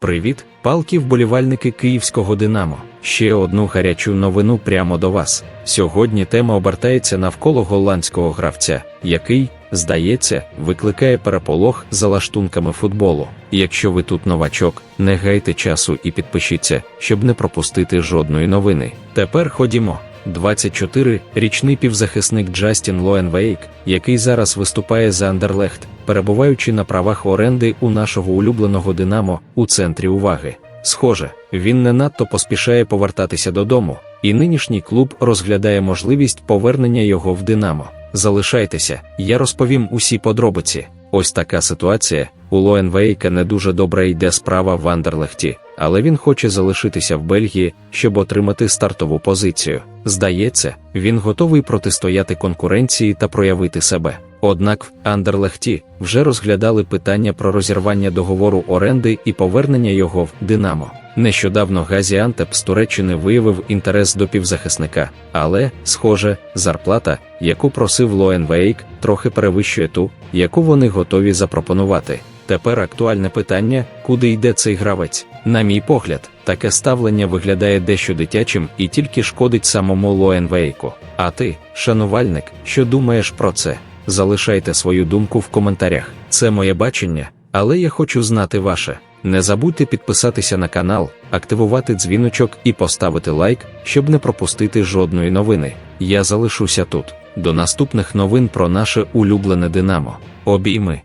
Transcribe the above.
Привіт, палки вболівальники київського Динамо. Ще одну гарячу новину прямо до вас. Сьогодні тема обертається навколо голландського гравця, який, здається, викликає переполох за лаштунками футболу. Якщо ви тут новачок, не гайте часу і підпишіться, щоб не пропустити жодної новини. Тепер ходімо. 24-річний півзахисник Джастін Лоенвейк, який зараз виступає за Андерлехт, перебуваючи на правах оренди у нашого улюбленого Динамо у центрі уваги. Схоже, він не надто поспішає повертатися додому, і нинішній клуб розглядає можливість повернення його в Динамо. Залишайтеся, я розповім усі подробиці. Ось така ситуація. У Лоенвейка не дуже добре йде справа в Андерлехті, але він хоче залишитися в Бельгії, щоб отримати стартову позицію. Здається, він готовий протистояти конкуренції та проявити себе. Однак в Андерлехті вже розглядали питання про розірвання договору оренди і повернення його в Динамо. Нещодавно Газіантеп з Туреччини виявив інтерес до півзахисника, але, схоже, зарплата, яку просив Лоенвейк, трохи перевищує ту, яку вони готові запропонувати. Тепер актуальне питання, куди йде цей гравець. На мій погляд, таке ставлення виглядає дещо дитячим і тільки шкодить самому Лоенвейку. А ти, шанувальник, що думаєш про це? Залишайте свою думку в коментарях. Це моє бачення, але я хочу знати ваше. Не забудьте підписатися на канал, активувати дзвіночок і поставити лайк, щоб не пропустити жодної новини. Я залишуся тут. До наступних новин про наше улюблене Динамо. Обійми.